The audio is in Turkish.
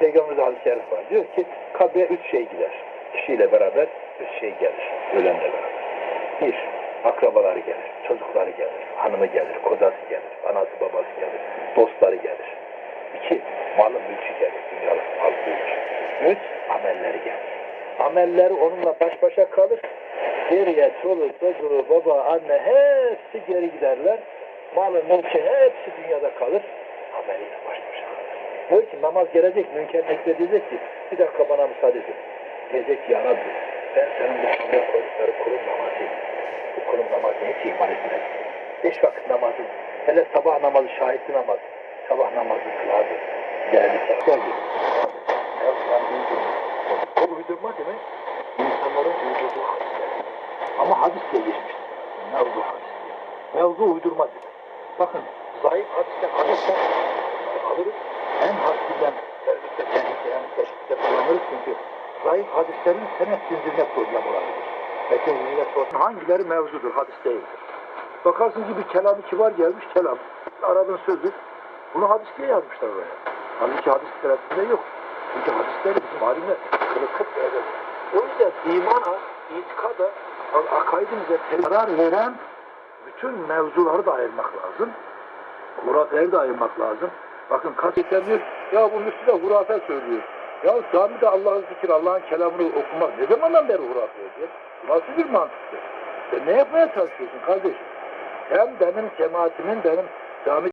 Peygamberimiz şerif var. Diyor ki kabre üç şey gider. Kişiyle beraber üç şey gelir. Ölenle beraber. Bir, akrabaları gelir, çocukları gelir, hanımı gelir, kocası gelir, anası babası gelir, dostları gelir. İki, malı mülkü gelir, dünyalık mal mülk. Üç, amelleri gelir. Amelleri onunla baş başa kalır. Geriye çoluk, çocuğu, baba, anne hepsi geri giderler. Malı, mülkü hepsi dünyada kalır. Ameliyle baş başa. Diyor ki namaz gelecek, münker nekle diyecek ki bir dakika bana müsaade edin. Diyecek ki ya ben senin bu konuda koydukları kurum namazı, bu kurum namazını hiç ihmal etmez. Beş vakit namazı, hele sabah namazı, şahitli namaz, sabah namazı kılardı. Değerli geldi. Mevzudan uydurma. O uydurma demek insanların uydurduğu hadisler. Ama hadis diye geçmiştir. Mevzu hadis diye. Mevzu uydurma demek. Bakın zayıf hadisten hadisten alırız. En hadisinden özellikle tehlike yani teşvikte kullanırız çünkü zayıf hadislerin senet zincirine problem olabilir. Metin zincirine. Hangileri mevzudur, hadis değildir. Bakarsın ki bir kelamı kibar gelmiş kelam. Arap'ın sözü. Bunu hadis diye yazmışlar oraya. Halbuki hadis literatüründe yok. Çünkü hadisleri bizim kılıkıp böyle. O yüzden imana, itikada, akaidimize zarar veren bütün mevzuları da ayırmak lazım. Hurafeleri de ayırmak lazım. Bakın kastetler diyor, ya bu müftü de hurafe söylüyor. Ya camide Allah'ın zikir, Allah'ın kelamını okumak ne zamandan beri hurafe diyor? Bu nasıl bir mantıktır? Sen ne yapmaya çalışıyorsun kardeşim? Hem benim cemaatimin, benim cami